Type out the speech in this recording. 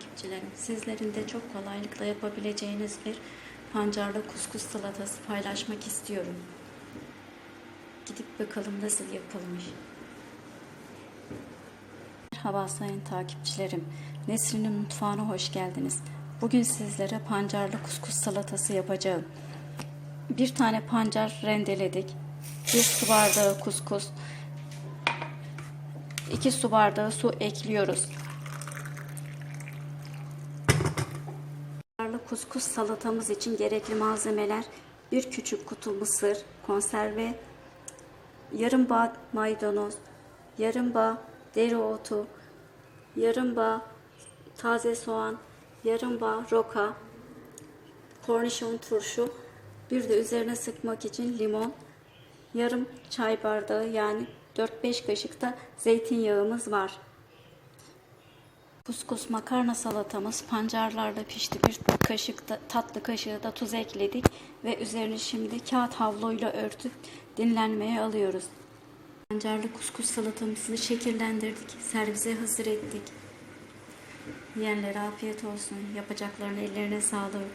takipçilerim, sizlerin de çok kolaylıkla yapabileceğiniz bir pancarlı kuskus salatası paylaşmak istiyorum. Gidip bakalım nasıl yapılmış. Merhaba sayın takipçilerim. Nesrin'in mutfağına hoş geldiniz. Bugün sizlere pancarlı kuskus salatası yapacağım. Bir tane pancar rendeledik. Bir su bardağı kuskus. 2 su bardağı su ekliyoruz. Kuskus salatamız için gerekli malzemeler bir küçük kutu mısır, konserve, yarım bağ maydanoz, yarım bağ dereotu, yarım bağ taze soğan, yarım bağ roka, kornişon turşu, bir de üzerine sıkmak için limon, yarım çay bardağı yani 4-5 kaşık da zeytinyağımız var. Kuskus makarna salatamız pancarlarla pişti. Bir kaşık da, tatlı kaşığı da tuz ekledik ve üzerini şimdi kağıt havluyla örtüp dinlenmeye alıyoruz. Pancarlı kuskus salatamızı şekillendirdik. Servise hazır ettik. Yiyenlere afiyet olsun. Yapacaklarına ellerine sağlık.